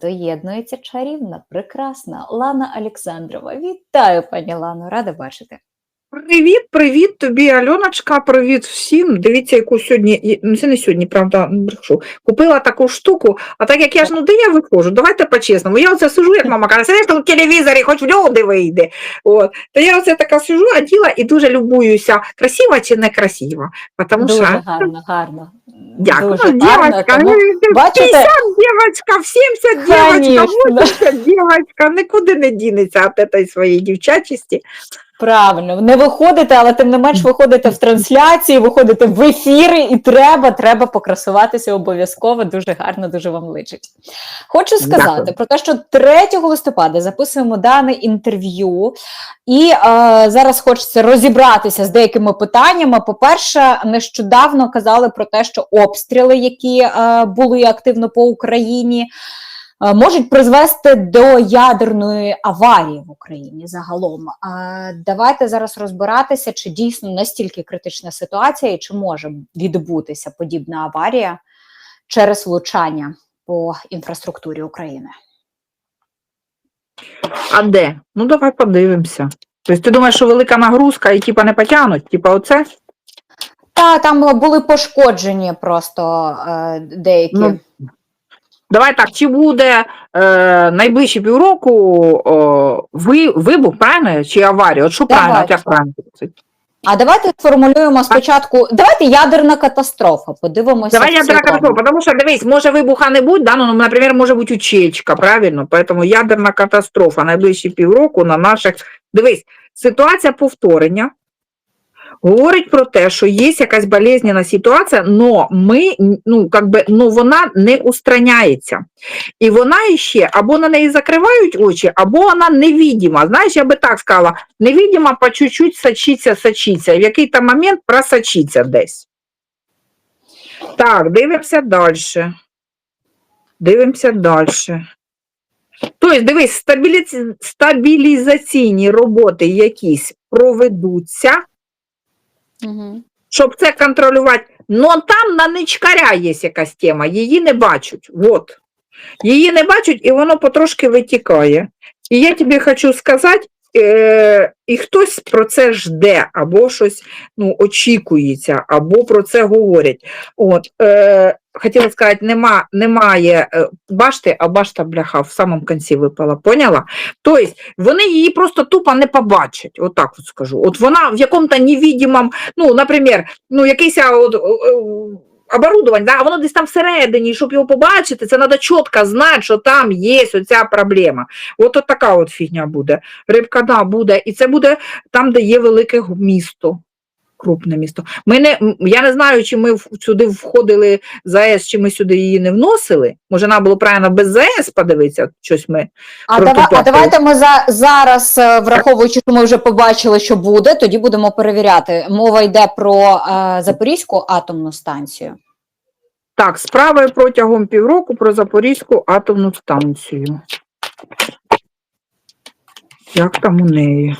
доєднується чарівна, прекрасна Лана Олександрова. Вітаю, пані Лано, рада бачити. Привіт, привіт тобі, Альоночка, привіт всім. Дивіться, яку сьогодні, ну це не сьогодні, правда, не брешу. Купила таку штуку, а так як я ж ну де я виходжу, давайте по-чесному. Я оце сижу, як мама каже, сидиш тут в телевізорі, хоч в люди вийде. От. То я оце така сижу, оділа і дуже любуюся, красива чи не красива. Потому Дуже що, гарно, гарно. дякую, Дуже ну, гарно, тому, ну, бачите, 50 в 70 дівчатка, Конечно. 80 дівчатка, нікуди не дінеться від цієї своєї дівчачості. Правильно, не виходите, але тим не менш виходите в трансляції, виходите в ефіри, і треба, треба покрасуватися обов'язково. Дуже гарно, дуже вам личить. Хочу сказати Дякую. про те, що 3 листопада записуємо дане інтерв'ю, і е, зараз хочеться розібратися з деякими питаннями. По-перше, нещодавно казали про те, що обстріли, які е, були активно по Україні. Е, Можуть призвести до ядерної аварії в Україні загалом. Давайте зараз розбиратися, чи дійсно настільки критична ситуація, і чи може відбутися подібна аварія через влучання по інфраструктурі України. А де? Ну давай подивимося. Тобто ти думаєш, що велика нагрузка і типа не потягнуть? Типа оце? Та там були пошкоджені просто е, деякі. Ну, Давай так, чи буде е, найближчі півроку ви, вибух, правильно? Чи аварія? От що правильно, от як правильно? А давайте сформулюємо спочатку. Давайте ядерна катастрофа. Подивимося. Давай ядерна катастрофа, тому що дивись, може вибуха не бути, да? ну, наприклад, може бути утечка, правильно? Поэтому ядерна катастрофа найближчі півроку на наших. Дивись, ситуація повторення говорить про те, що є якась болезненна ситуація, но ми, ну, как би, ну, вона не устраняється. І вона ще або на неї закривають очі, або вона невидима. Знаєш, я би так сказала, невидима по чуть-чуть сочиться, сочиться, в який-то момент просочиться десь. Так, дивимося далі. Дивимося далі. Тобто, дивись, стабіліці... стабілізаційні роботи якісь проведуться, Щоб це контролювати. Ну там на ничкаря є якась тема, її не бачать. От. Її не бачать, і воно потрошки витікає. І я тобі хочу сказати, е, і хтось про це жде, або щось ну, очікується, або про це говорять. От, е, хотіла сказати, нема, немає е, башти, а башта, бляха, в самому кінці випала, поняла? Тобто вони її просто тупо не побачать, отак от скажу. От вона в якому-то невидимому, ну, наприклад, ну, якийсь а, от, о, о, да, а воно десь там всередині, щоб його побачити, це треба чітко знати, що там є оця проблема. От, от така от фігня буде. Рибка, да, буде. І це буде там, де є велике місто. Крупне місто. Ми не, я не знаю, чи ми сюди входили за АЕС, чи ми сюди її не вносили. Може, нам було правильно без ЗАЕС подивитися, щось ми. А, дава, а давайте ми за, зараз, е, враховуючи, що ми вже побачили, що буде, тоді будемо перевіряти. Мова йде про е, Запорізьку атомну станцію. Так, справи протягом півроку про Запорізьку атомну станцію. Як там у неї?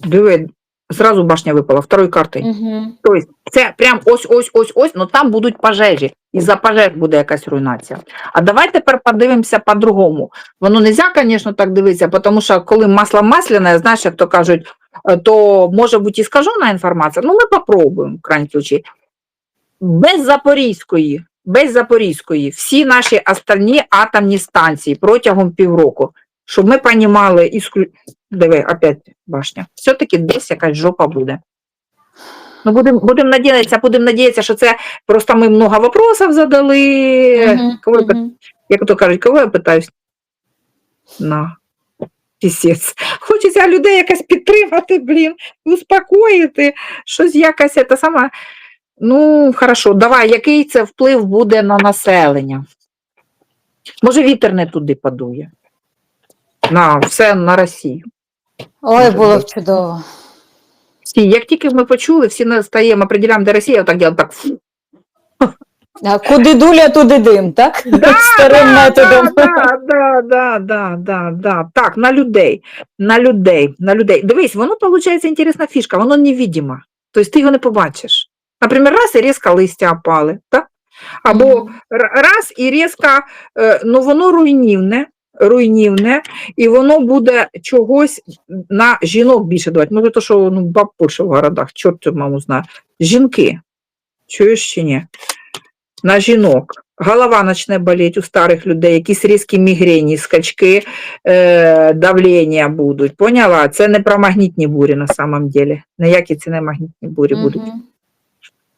Диви, зразу башня випала, второї карти. Угу. Тобто це прям ось, ось, ось, ось, але там будуть пожежі. І за пожеж буде якась руйнація. А давай тепер подивимося по-другому. Воно не можна, звісно, так дивитися, тому що коли масло масляне, знаєш, як то кажуть, е, то може бути і скажена інформація. Ну, ми попробуємо, в крайній случаї. Без Запорізької, без Запорізької, всі наші остальні атомні станції протягом півроку, щоб ми розуміли. Диви, опять башня, все-таки десь якась жопа буде. Ну, будемо будем надіятися, будемо надіятися, що це просто ми много вопросів задали. Мгм, Кого я пи- Як то кажуть, кого я питаюсь? На. Пісець. Хочеться людей якось підтримати, блін, успокоїти, щось якось це саме. Ну, хорошо, давай, який це вплив буде на населення? Може, вітер не туди подує? На все на Росію. Ой, було б чудово. Всі, як тільки ми почули, всі настаємо, определяємо, де Росія, отак ділимо так. фу, А Куди дуля, туди дим, так? Старим методом. Да, да, да, да, да, да. Так, на людей, на людей, на людей. Дивись, воно, виходить, інтересна фішка, воно невидимо. Тобто ти його не побачиш. Наприклад, раз і різко листя опали, так? Або р- раз і різко, е, ну воно руйнівне, руйнівне, і воно буде чогось на жінок більше давати. Може, то, що ну, баб більше в городах, чорт маму знає. Жінки, чуєш чи ні? На жінок. Голова почне боліти у старих людей, якісь різкі мігрені, скачки е, давлення будуть. Поняла? Це не про магнітні бурі на самом деле. Ніякі це не магнітні бурі будуть.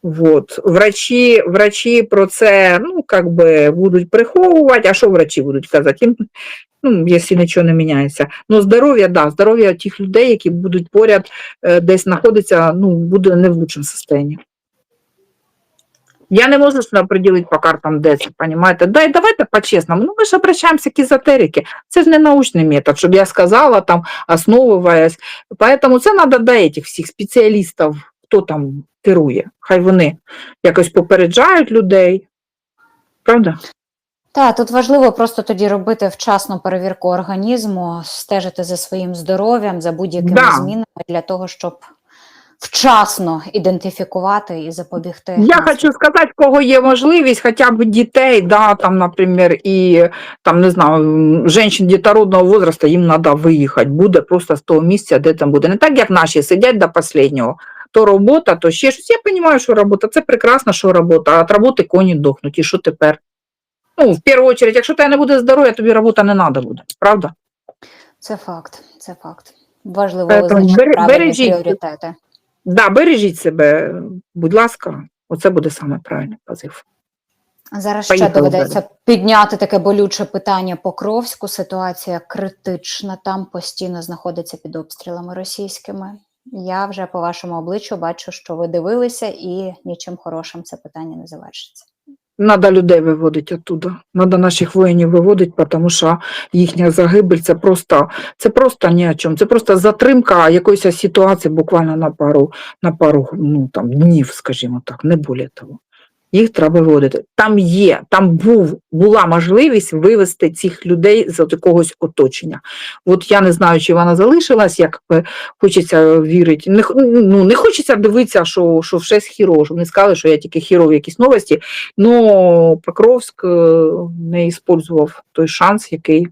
Мгм. Вот. Врачі, врачі про це ну, как би, будуть приховувати, а що врачі будуть казати? Їм, ну, якщо нічого не міняється. Ну, здоров'я, да, здоров'я тих людей, які будуть поряд е, десь знаходиться, ну, буде не в лучшому стані. Я не можу сюди приділити по картам, де це, понимаєте? Дай, давайте по-чесному. Ну, ми ж обращаємося к езотерики. Це ж не научний метод, щоб я сказала, там, основываясь. Поэтому це треба до этих всіх спеціалістів, хто там керує. Хай вони якось попереджають людей. Правда? Так, тут важливо просто тоді робити вчасну перевірку організму, стежити за своїм здоров'ям, за будь-якими Да. змінами для того, щоб вчасно ідентифікувати і запобігти. Я хочу сказати, в кого є можливість, хоча б дітей, да, там, наприклад, і там, не знаю, м, женщин дітородного возрасту, їм треба виїхати. Буде просто з того місця, де там буде. Не так, як наші сидять до останнього. То робота, то ще щось. Я розумію, що робота, це прекрасно, що робота, а від роботи коні дохнуть. І що тепер? Ну, в першу чергу, якщо тебе не буде здоров'я, тобі робота не треба буде, правда? Це факт, це факт. Важливо визначити правильні бережіть. пріоритети. Да, бережіть себе, будь ласка, оце буде саме правильний позив. Зараз ще Поїхали доведеться підняти таке болюче питання Покровську. Ситуація критична. Там постійно знаходиться під обстрілами російськими. Я вже по вашому обличчю бачу, що ви дивилися, і нічим хорошим це питання не завершиться. Надо людей виводити оттуда. Надо наших воїнів виводити, тому що їхня загибель це просто, це просто ні о чому. Це просто затримка якоїсь ситуації буквально на пару, на пару ну, там, днів, скажімо так, не більше того. Їх треба виводити. Там є, там був, була можливість вивести цих людей з якогось оточення. От я не знаю, чи вона залишилась, як хочеться вірити. Не, ну, не хочеться дивитися, що, що все хіро, щоб сказали, що я тільки хірові якісь новості. Ну, Покровськ е, не використовував той шанс, який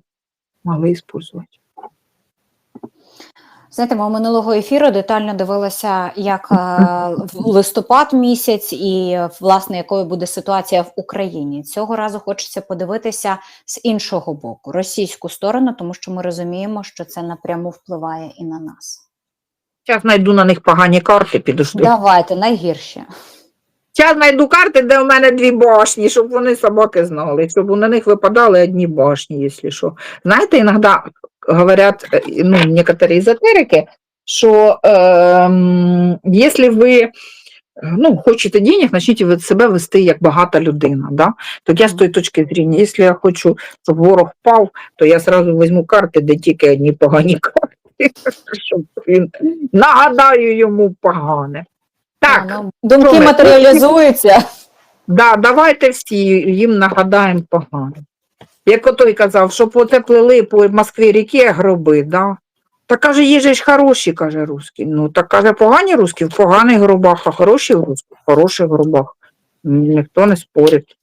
могли використовувати. Знаєте, ми минулого ефіру детально дивилися, як е, в листопад місяць, і власне якою буде ситуація в Україні. Цього разу хочеться подивитися з іншого боку, російську сторону, тому що ми розуміємо, що це напряму впливає і на нас. Зараз знайду на них погані карти, підожди. Давайте найгірше. Зараз знайду карти, де у мене дві башні, щоб вони собаки знали, щоб на них випадали одні башні, якщо що. Знаєте, іноді говорять, е, ну, некоторі езотерики, що ем, якщо ви ну, хочете денег, почніть ви себе вести як багата людина. Да? Так я з тої точки зрення, якщо я хочу, щоб ворог впав, то я одразу візьму карти, де тільки одні погані карти, щоб він нагадаю йому погане. Так. А, ну, думки матеріалізуються. Да, давайте всі їм нагадаємо погано. Як отой казав, щоб оте плели по Москві ріки гроби, да? Та каже, є ж хороші, каже русські. Ну, так каже, погані русські в поганих гробах, а хороші в русських в хороших гробах. Ніхто не спорить.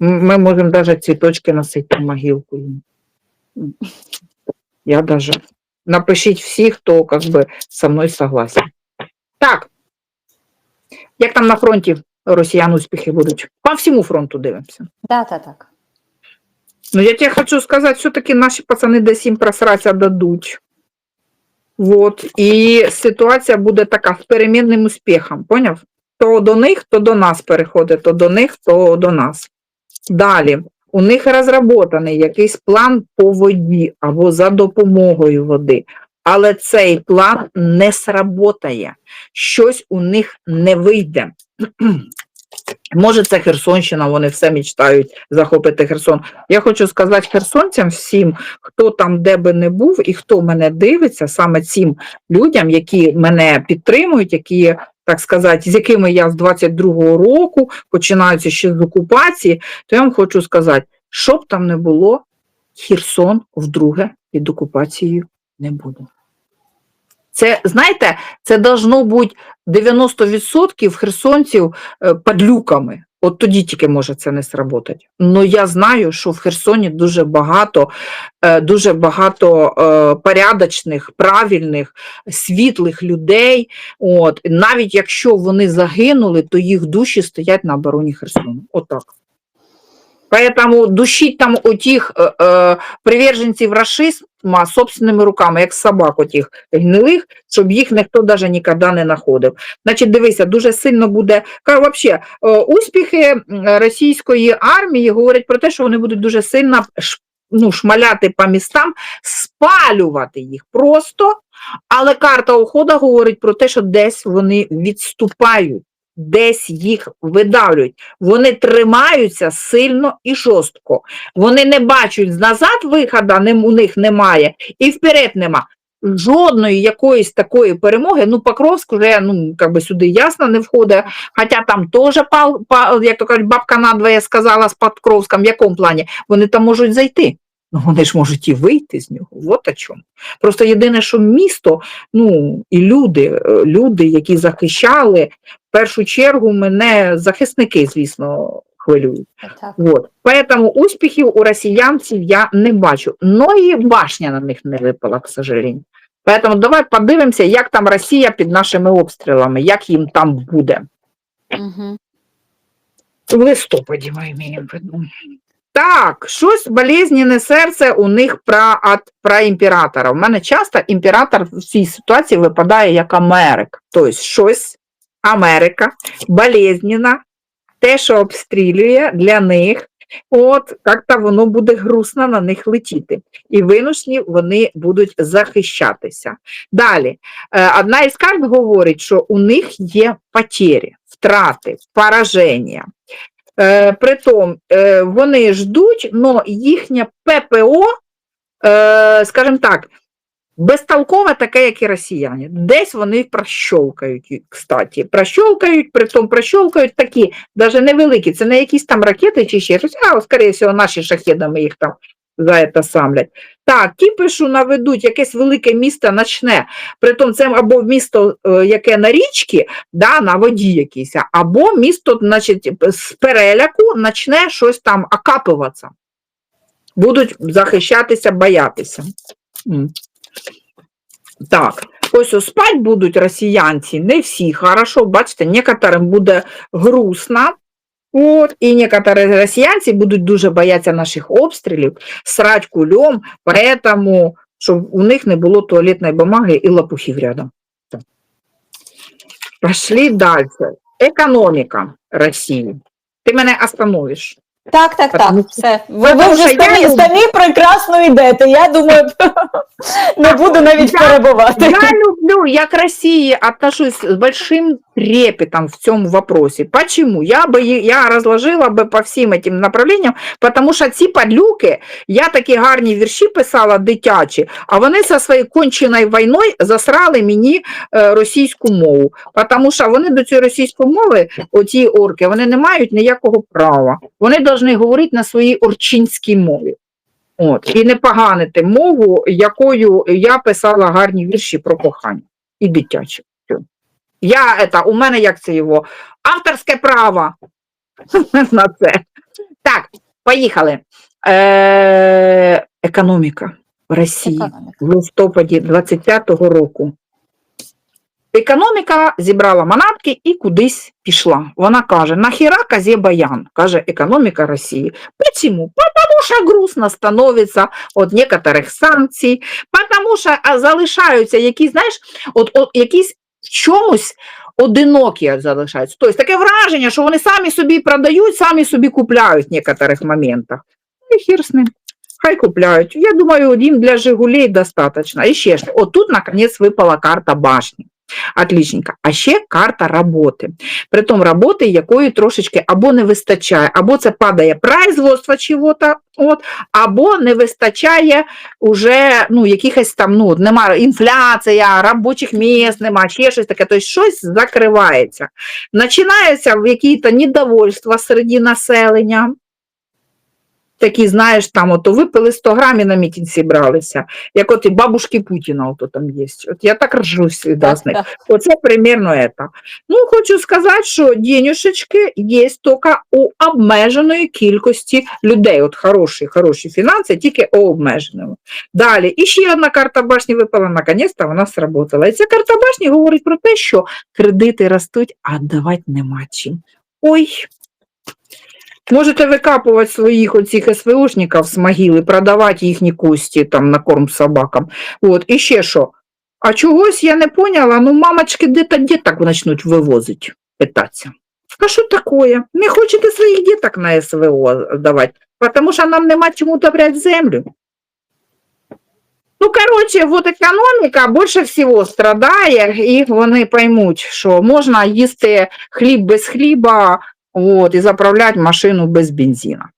Ми можемо навіть цвіточки носити на могилку. Я даже. Напишіть всі, хто как би, со мною согласен. Так. Як там на фронті росіян успіхи будуть? По всьому фронту дивимося. Да, так, так. Ну, я тебе хочу сказати, все-таки наші пацани десь їм просратися дадуть. Вот. І ситуація буде така з перемінним успіхом, поняв? То до них, то до нас переходить, то до них, то до нас. Далі. У них розроботаний якийсь план по воді або за допомогою води. Але цей план не сработає. Щось у них не вийде. Може, це Херсонщина, вони все мечтають захопити Херсон. Я хочу сказати херсонцям всім, хто там де би не був і хто мене дивиться, саме цим людям, які мене підтримують, які, так сказати, з якими я з 22-го року, починаючи ще з окупації, то я вам хочу сказати, що б там не було, Херсон вдруге під окупацією не буде. Це, знаєте, це должно бути 90% херсонців е, падлюками. От тоді тільки може це не сработати. Ну я знаю, що в Херсоні дуже багато, е, дуже багато е, порядочних, правильних, світлих людей. От навіть якщо вони загинули, то їх душі стоять на обороні Херсону. Отак. Поэтому душить там отих е, е, приверженців рашизма собственними руками, як собак отих гнилих, щоб їх ніхто навіть ніколи не знаходив. Значить, дивися, дуже сильно буде вообще, е, успіхи російської армії говорять про те, що вони будуть дуже сильно ну, шмаляти по містам, спалювати їх просто. Але карта ухода говорить про те, що десь вони відступають, десь їх видавлюють. Вони тримаються сильно і жорстко. Вони не бачать назад виходу, у них немає, і вперед нема. Жодної якоїсь такої перемоги, ну Покровськ вже ну, как би сюди ясно не входить, хоча там теж, пал, пал, як то кажуть, бабка надвоє сказала з Покровськом, в якому плані, вони там можуть зайти. Ну, вони ж можуть і вийти з нього. От о чому. Просто єдине, що місто, ну і люди, е, люди, які захищали, в першу чергу мене захисники, звісно, хвилюють. Так. Вот. Поэтому успіхів у росіянців я не бачу. Ну і башня на них не випала, к сожалению. Поэтому давай подивимося, як там Росія під нашими обстрілами, як їм там буде. Угу. В листопаді ми маємо виду. Так, щось болезненне серце у них про, от, про імператора. У мене часто імператор в цій ситуації випадає як Америка. Тобто щось Америка, болезненна, те, що обстрілює для них, от як-то воно буде грустно на них летіти. І винужні вони будуть захищатися. Далі, е, одна із карт говорить, що у них є потері, втрати, пораження. Е, Притом е, вони ждуть, але їхнє ППО, е, скажімо так, безтолкове таке, як і росіяни. Десь вони прощолкають, кстати. Прощолкають, притом прощолкають такі, навіть невеликі, це не якісь там ракети чи ще щось, а, скоріше наші шахедами їх там за це самлять. Так, ті пишу, наведуть, якесь велике місто начне, притом це або місто, е, яке на річці, да, на воді якійсь, або місто, значить, з переляку почне щось там окапуватися. Будуть захищатися, боятися. Так, ось о, спать будуть росіянці, не всі, хорошо, бачите, некоторим буде грустно, От, і некоторі росіянці будуть дуже боятися наших обстрілів, срать кульом, поэтому, щоб у них не було туалетної бумаги і лопухів рядом. Пошли далі. Економіка Росії. Ти мене остановиш. Так, так, так, Тому- все. Ви, ви Тому вже що я самі, люблю- самі прекрасно йдете. Я думаю, не буду навіть Я- перебувати. Я люблю, я к России отношусь с большим трепетом в цьому вопросе. Почему? Я бы е- я разложила бы по всім этим направленням, потому що ці падлюки, я такі гарні вірші писала дитячі, а вони зі своєю конченою війною засрали мені е, російську мову. Тому що вони до цієї російської мови, оці орки, вони не мають ніякого права. Вони повинні говорити на своїй орчинській мові. От, і не поганити мову, якою я писала гарні вірші про кохання і дитячі. Я, это, у мене як це його, авторське право на це. Так, поїхали. Е, економіка в Росії Економіка. в листопаді 25-го року. Економіка зібрала манатки і кудись пішла. Вона каже: нахіра казе баян, каже економіка Росії. Почему? Потому що грустно становиться від некоторих санкцій, потому що залишаються якісь, знаєш, от, от якісь в чомусь одинокі залишаються. Тобто таке враження, що вони самі собі продають, самі собі купляють в некоторих моментах. Ну і хір з ним. Хай купляють. Я думаю, їм для Жигулей достаточно. І ще ж, отут, наконець, випала карта башні. Отличненько. А ще карта роботи. Притом роботи, якої трошечки або не вистачає, або це падає производство чого-то, от, або не вистачає уже ну, якихось там, ну, немає інфляція, робочих місць немає, ще щось таке, тобто щось закривається. Починається в якісь недовольства серед населення. Такі, знаєш, там ото випили 100 грамів на мітинг зібралися, як от і бабушки Путіна ото там є. От я так ржусь всегда з них. Оце примірно это. Ну, хочу сказати, що денюшечки є тільки у обмеженої кількості людей. От хороші, хороші фінанси, тільки у обмеженому. Далі, і ще одна карта башні випала, наконець-то вона сработала. І ця карта башні говорить про те, що кредити ростуть, а давати нема чим. Ой. Можете викапувати своїх оцих СВОшників з могили, продавати їхні кості там на корм собакам. От, і ще що? А чогось я не поняла, ну мамочки де-то діток почнуть вивозити, питатися. А що таке? Не хочете своїх діток на СВО давати, тому що нам нема чому удобряти землю. Ну, коротше, вот економіка більше всього страдає, і вони поймуть, що можна їсти хліб без хліба от, і заправляти машину без бензина.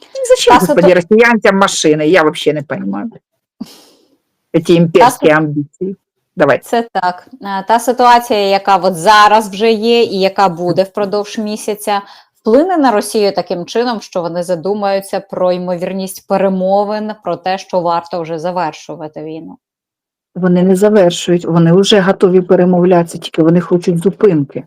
І Зачем, Та, господи, сото- росіянцям машини? Я взагалі не розумію. Ці імперські амбіції. Давай. Це так. Е, Та ситуація, яка от зараз вже є, і яка буде впродовж місяця, вплине на Росію таким чином, що вони задумаються про ймовірність перемовин, про те, що варто вже завершувати війну. Вони не завершують, вони вже готові перемовлятися, тільки вони хочуть зупинки.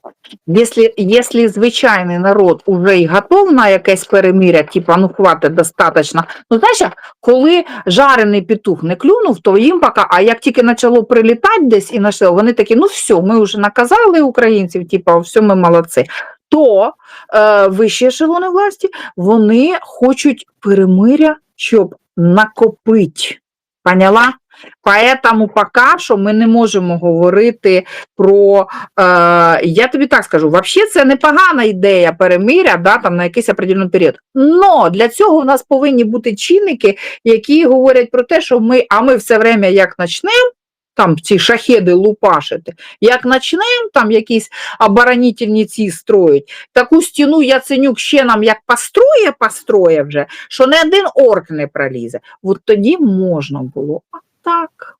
Якщо, звичайний народ уже й готов на якесь перемиря, типа ну хватить достатньо. Ну знаєш, коли жарений петух не клюнув, то їм поки, а як тільки почало прилітати десь і нашло, вони такі, ну все, ми вже наказали українців, типа, все, ми молодці. То е, вищі ешелони власті вони хочуть перемиря, щоб накопити. Поняла? Поэтому поки що ми не можемо говорити про, е, я тобі так скажу, взагалі це непогана ідея перемиря да, там, на якийсь определений період. Но для цього в нас повинні бути чинники, які говорять про те, що ми, а ми все время як почнемо, там ці шахеди лупашити, як почнемо там якісь оборонительні ці строїть, таку стіну Яценюк ще нам як построє, построє вже, що не один орк не пролізе. От тоді можна було. Так.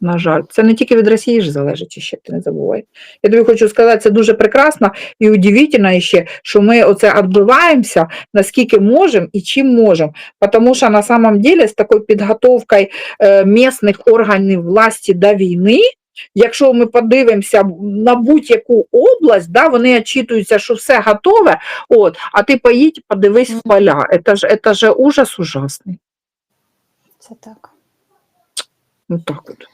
На жаль, це не тільки від Росії ж залежить ще, ти не забувай. Я тобі хочу сказати, це дуже прекрасно і удивительно ще, що ми оце відбиваємося, наскільки можемо і чим можемо. Тому що на самом деле з такою підготовкою е, місних органів власті до війни, якщо ми подивимося на будь-яку область, да, вони очитуються, що все готове, от, а ти поїдь, подивись в поля. Це ж, ж ужас ужасний. Це так. Ну так от.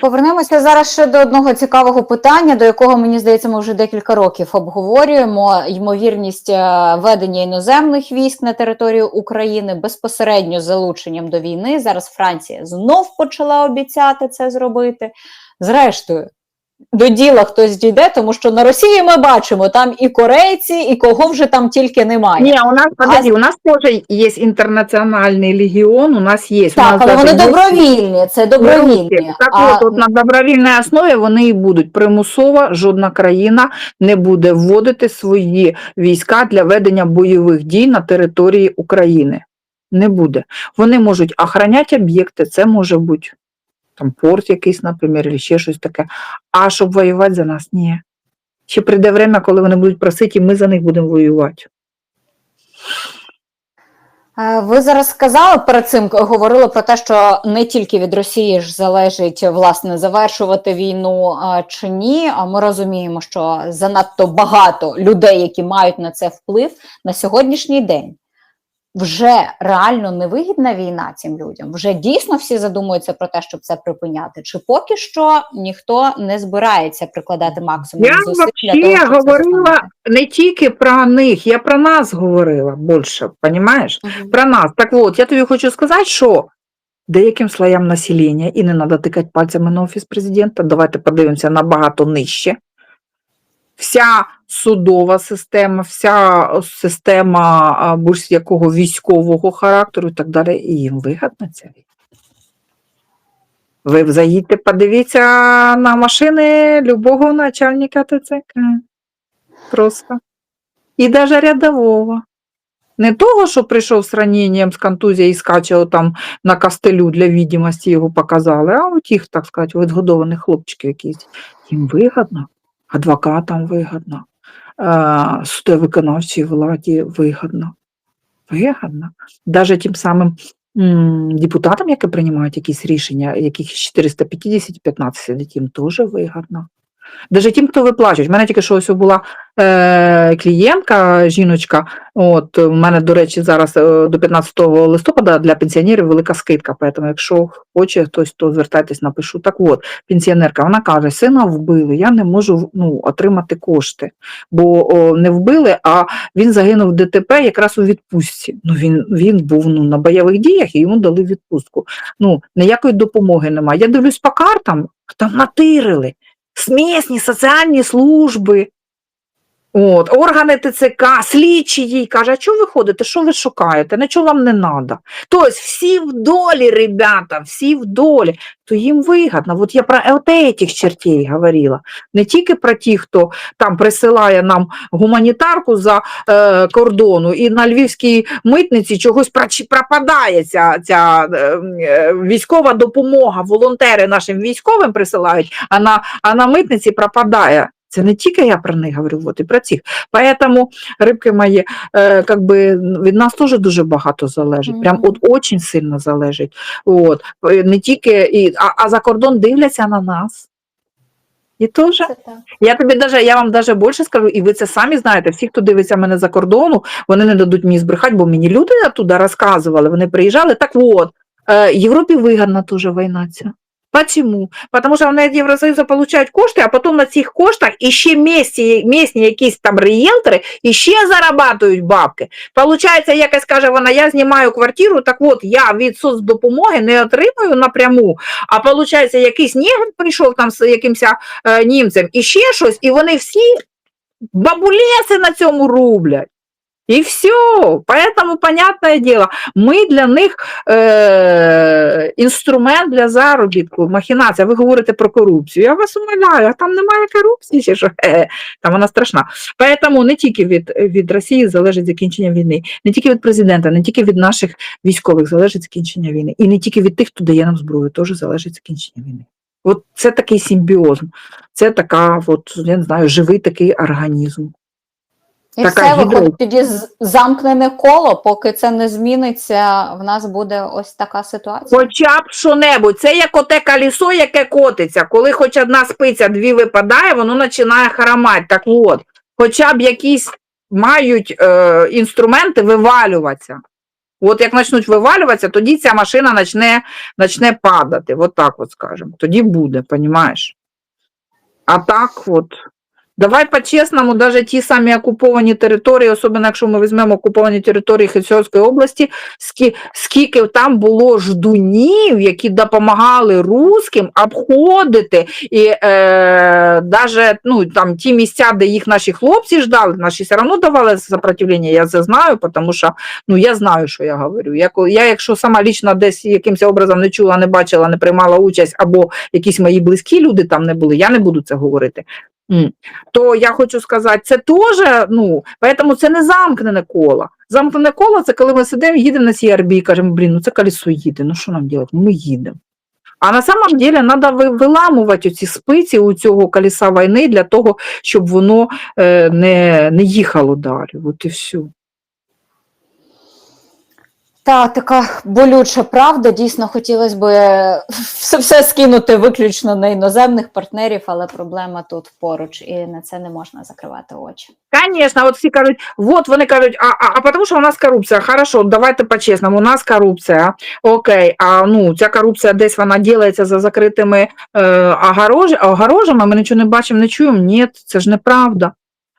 Повернемося зараз ще до одного цікавого питання, до якого мені здається, ми вже декілька років обговорюємо. Ймовірність е, ведення іноземних військ на територію України безпосередньо з залученням до війни. Зараз Франція знов почала обіцяти це зробити. Зрештою, до діла хтось дійде, тому що на Росії ми бачимо там і корейці, і кого вже там тільки немає. Ні, у нас, подожди, у нас теж є інтернаціональний легіон, у нас є. у нас але вони є добровільні, це добровільні. Так А, от, от на добровільній основі вони і будуть примусово, жодна країна не буде вводити свої війська для ведення бойових дій на території України. Не буде. Вони можуть охороняти об'єкти, це може бути там порт якийсь, наприклад, або ще щось таке. А щоб воювати за нас, ні. Ще прийде время, коли вони будуть просити, і ми за них будемо воювати. Е, Ви зараз сказали перед цим говорили про те, що не тільки від Росії ж залежить власне завершувати війну е, чи ні. А ми розуміємо, що занадто багато людей, які мають на це вплив на сьогоднішній день. Вже реально невигідна війна цим людям. Вже дійсно всі задумуються про те, щоб це припиняти. Чи поки що ніхто не збирається прикладати максимум Я зусиль того, щоб говорила не тільки про них, я про нас говорила більше, розумієш? Мгм. Про нас. Так от, я тобі хочу сказати, що деяким слоям населення, і не треба тикати пальцями на офіс президента, давайте подивимося набагато нижче. Вся судова система, вся система будь-якого військового характеру і так далі, і їм вигідна ця війна. Ви заїдьте, подивіться на машини любого начальника ТЦК. Просто. І навіть рядового. Не того, що прийшов з раненням, з контузією і скачав там на костелю для відомості його показали, а от їх, так сказати, відгодованих хлопчиків якісь. Їм вигідно, адвокатам вигідно, э, судовиконавчій владі вигадно, Вигідно. Даже тим самим депутатам, які приймають якісь рішення, яких 450-15 їм теж вигідно. Даже тим, хто виплачують. У мене тільки що ось була е, клієнтка, жіночка. От у мене, до речі, зараз е, до 15 листопада для пенсіонерів велика скидка. Тому, якщо хоче хтось, то звертайтесь, напишу. Так от, пенсіонерка, вона каже: сина вбили, я не можу ну, отримати кошти, бо о, не вбили, а він загинув в ДТП якраз у відпустці. Ну він, він був ну, на бойових діях і йому дали відпустку. Ну ніякої допомоги немає. Я дивлюсь по картам, там натирили смісні соціальні служби, от, органи ТЦК, слідчі їй каже, а чого ви ходите, що ви шукаєте, нічого вам не треба. Тобто всі в долі, ребята, всі в долі, то їм вигідно. От я про этих чертей говорила, не тільки про ті, хто там присилає нам гуманітарку за е, кордону, і на львівській митниці чогось пропадає ця, ця е, е, військова допомога, волонтери нашим військовим присилають, а на, а на митниці пропадає. Це не тільки я про них говорю, от і про цих. Поэтому, рибки мої, е, как би, від нас теж дуже багато залежить. Прям от очень сильно залежить. От. Е, Не тільки, і, а, а за кордон дивляться на нас. І теж. Я тобі даже, я вам даже більше скажу, і ви це самі знаєте, всі, хто дивиться мене за кордону, вони не дадуть мені збрехати, бо мені люди оттуда розказували, вони приїжджали. Так от, е, Європі вигідна теж війна ця. Почему? Потому що вони від Євросоюзу получають кошти, а потім на цих коштах іще місні, місні якісь там рієлтори іще зарабатують бабки. Получається, якась каже вона, я знімаю квартиру, так от я від соцдопомоги не отримую напряму, а получається, якийсь негр прийшов там з якимось е, німцем і ще щось, і вони всі бабулеси на цьому рублять. І все. Поэтому, понятное дело, ми для них е, інструмент для заробітку, махінація. Ви говорите про корупцію. Я вас умоляю, а там немає корупції, що? Е, там вона страшна. Поэтому не тільки від, від Росії залежить закінчення війни, не тільки від президента, не тільки від наших військових залежить закінчення війни. І не тільки від тих, хто дає нам зброю, теж залежить закінчення війни. От це такий симбіоз, це така, от, я не знаю, живий такий організм. І Така все виходить тоді замкнене коло, поки це не зміниться, в нас буде ось така ситуація. Хоча б що-небудь. Це як оте колесо, яке котиться. Коли хоч одна спиця, дві випадає, воно починає харамати. Так от, хоча б якісь мають е, інструменти вивалюватися. От як почнуть вивалюватися, тоді ця машина почне, почне падати. От так от скажемо. Тоді буде, розумієш? А так от. Давай по-чесному, навіть ті самі окуповані території, особливо якщо ми візьмемо окуповані території Херсонської області, скільки там було ждунів, які допомагали русським обходити і е, даже, ну, там, ті місця, де їх наші хлопці ждали, наші все одно давали сопротивлення, я це знаю, тому що ну, я знаю, що я говорю. Я, я якщо сама лічно десь якимось образом не чула, не бачила, не приймала участь, або якісь мої близькі люди там не були, я не буду це говорити. То я хочу сказати, це теж, ну, поэтому це не замкнене коло. Замкнене коло це коли ми сидимо, їдемо на CRB і кажемо, блін, ну це колесо їде, ну що нам робити? Ну, ми їдемо. А на самом деле треба виламувати ці спиці у цього колеса війни для того, щоб воно е, не, не їхало далі. От і все. Та така болюча правда. Дійсно, хотілося б все, все скинути виключно на іноземних партнерів, але проблема тут поруч, і на це не можна закривати очі. Конечно, от всі кажуть, вот вони кажуть, а, а, а тому що у нас корупція. Хорошо, давайте по-чесному, у нас корупція. Окей, а ну ця корупція десь вона ділається за закритими е, огорож, огорожами, ми нічого не бачимо, не чуємо. Ні, це ж неправда.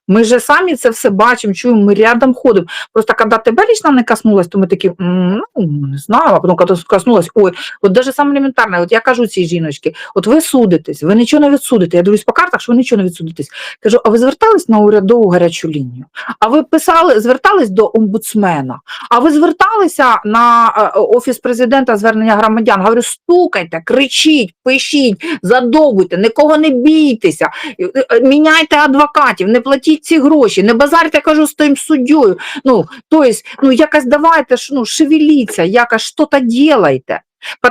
Ми же самі це все бачимо, чуємо, ми рядом ходимо. Просто коли тебе лично не коснулось, то ми такі, ну, не знаю, а потім, коли коснулось, ой, от даже саме елементарне, от я кажу цій жіночці, от ви судитесь, ви нічого не відсудите. Я дивлюсь по картах, що ви нічого не відсудитесь. Кажу, а ви звертались на урядову гарячу лінію? А ви писали, звертались до омбудсмена? А ви зверталися на офіс президента звернення громадян? Говорю, стукайте, кричіть, пишіть, задовбуйте, нікого не бійтеся, міняйте адвокатів, не платіть ці гроші, не базарте, я кажу, з тим суддєю. Ну, тобто, ну якось давайте ну, шевеліться, якось що-то ділайте.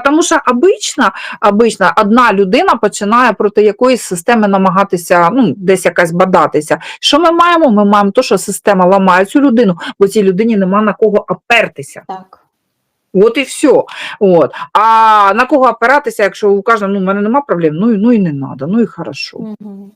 Тому що обично, обично одна людина починає проти якоїсь системи намагатися ну, десь якась бадатися. Що ми маємо? Ми маємо те, що система ламає цю людину, бо цій людині нема на кого опертися. Так. От і все. От. А на кого опиратися, якщо у кожного ну, в мене нема проблем, ну, і- ну і не треба, ну і хорошо. Мгм.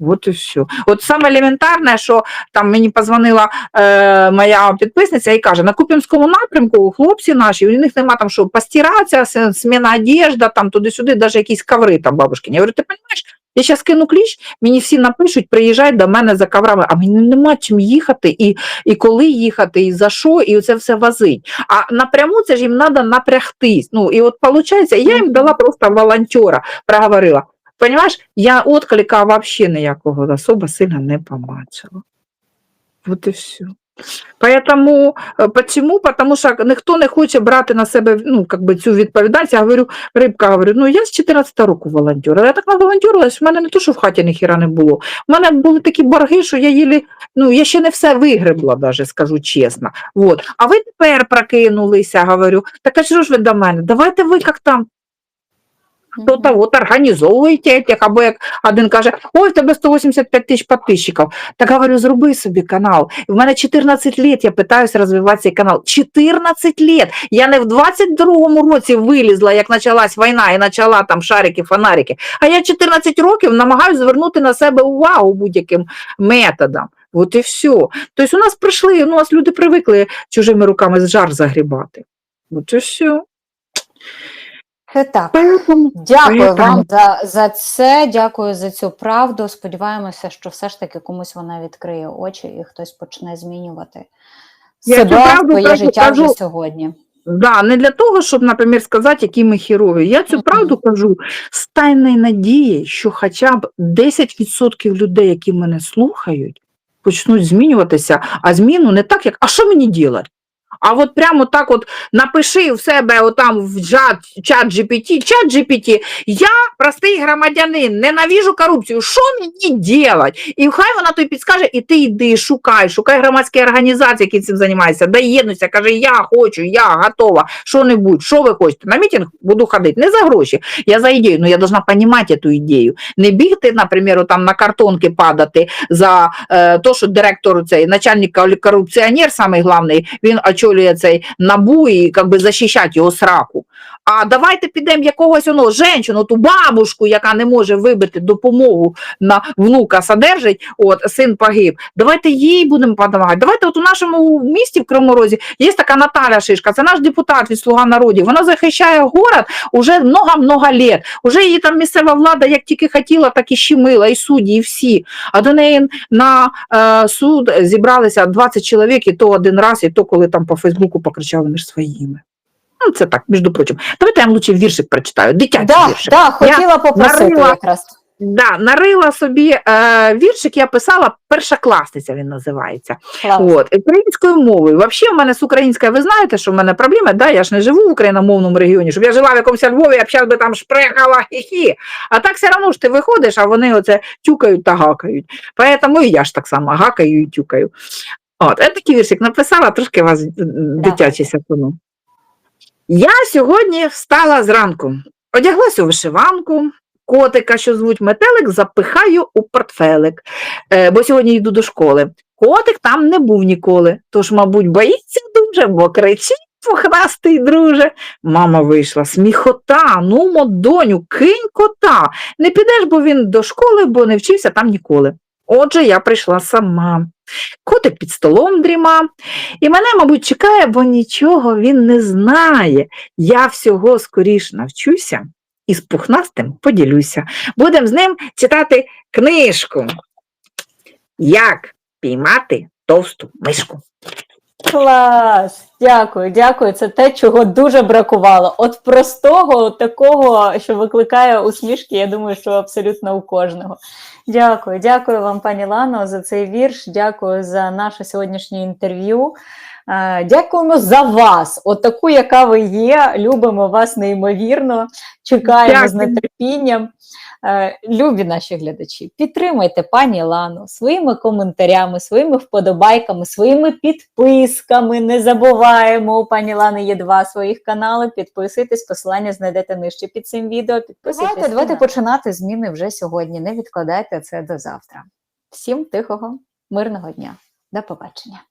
От і все. От саме елементарне, що там мені позвонила е, моя підписниця і каже, на Куп'янському напрямку хлопці наші, у них нема там що постиратися, зміна одежда, там туди-сюди, навіть якісь коври там бабушкині. Я говорю, ти розумієш, я зараз кину кліч, мені всі напишуть, приїжджай до мене за коврами, а мені нема чим їхати, і, і коли їхати, і за що, і це все возить. А напряму це ж їм треба напрягтись. Ну, і от виходить, я їм дала просто волонтера, проговорила. Понимаешь, я отклика вообще ніякого особо сильно не побачила. Вот і все. Поэтому, е, почему? Потому що ніхто не хоче брати на себе ну, как би, цю відповідальність. Я говорю, рибка, говорю, ну я з 14 року волонтера. Я так наволонтерилась, в мене не то, що в хаті ніхіра не було. У мене були такі борги, що я їлі, ну я ще не все вигребла, даже, скажу чесно. Вот. А ви тепер прокинулися, говорю, так а що ж ви до мене? Давайте ви як там хто-то от організовуєте этих, або як один каже, ой, в тебе 185 тисяч підписчиків. Так говорю, зроби собі канал. В мене 14 лет, я питаюся розвивати цей канал. 14 лет! Я не в 22-му році вилізла, як почалась війна і почала там шарики, фонарики. А я 14 років намагаюся звернути на себе увагу будь-яким методом. От і все. Тобто у нас прийшли, ну, у нас люди привикли чужими руками з жар загрібати. От і все. Так. Дякую вам за, за це, дякую за цю правду. Сподіваємося, що все ж таки комусь вона відкриє очі і хтось почне змінювати себе, своє життя вже сьогодні. Да, не для того, щоб, наприклад, сказати, які ми хірові. Я цю правду кажу з тайною надією, що хоча б 10% людей, які мене слухають, почнуть змінюватися, а зміну не так, як а що мені робити? А от прямо так от напиши в себе отам в чат, GPT, чат GPT, я простий громадянин, ненавіжу корупцію, що мені делать? І хай вона тобі підскаже, і ти йди, шукай, шукай громадські організації, які цим займаються, доєднуйся, каже, я хочу, я готова, що-небудь, що ви хочете? На мітинг буду ходити, не за гроші, я за ідею, ну я должна розуміти цю ідею. Не бігти, наприклад, там на картонки падати за е, то, що директор цей начальник корупціонер, самий главний, він очолює цей набу і как би защищать його сраку. А давайте підемо якогось оно, женщину, ту бабушку, яка не може вибити допомогу на внука содержить, от син погиб. Давайте їй будемо допомагати. Давайте от у нашому місті в Кривому є така Наталя Шишка, це наш депутат від Слуга народів. Вона захищає город уже много-много лет. Уже її там місцева влада як тільки хотіла, так і щемила, і судді, і всі. А до неї на е, суд зібралися 20 чоловік, і то один раз, і то коли там по Фейсбуку покричали між своїми. Ну, це так, між прочим. Давайте я вам лучше віршик прочитаю, дитячий Да, віршик. да, хотіла попросити нарила- якраз. Да, нарила собі е, віршик, я писала першокласниця, він називається. Клас. От, українською мовою. Взагалі, в мене з українською, ви знаєте, що в мене проблеми, да, я ж не живу в україномовному регіоні, щоб я жила в якомусь Львові, я б зараз би там шпрехала, хі-хі. А так все одно ж ти виходиш, а вони оце тюкають та гакають. Поэтому і я ж так само гакаю і тюкаю. От, я такий віршик написала, трошки вас м, дитячий сякону. Я сьогодні встала зранку, одяглась у вишиванку, котика, що звуть метелик, запихаю у портфелик, е, бо сьогодні йду до школи. Котик там не був ніколи, тож, мабуть, боїться дуже, бо кричить пухнастий друже. Мама вийшла, сміхота, ну, мо, доню, кинь кота. Не підеш, бо він до школи, бо не вчився там ніколи. Отже, я прийшла сама. Котик під столом дріма, і мене, мабуть, чекає, бо нічого він не знає. Я всього скоріш навчуся і з пухнастим поділюся. Будемо з ним читати книжку. Як піймати товсту мишку. Клас! Дякую, дякую. Це те, чого дуже бракувало. От простого, такого, що викликає усмішки, я думаю, що абсолютно у кожного. Дякую, дякую вам, пані Лано, за цей вірш. Дякую за наше сьогоднішнє інтерв'ю. Е, Дякуємо за вас, от таку, яка ви є. Любимо вас неймовірно. Чекаємо з нетерпінням. Е, Любі наші глядачі, підтримайте пані Лану своїми коментарями, своїми вподобайками, своїми підписками. Не забуваємо, у пані Лани є два своїх канали. Підписуйтесь, посилання знайдете нижче під цим відео. Підписуйтесь. Давайте, давайте починати зміни вже сьогодні. Не відкладайте це до завтра. Всім тихого, мирного дня. До побачення.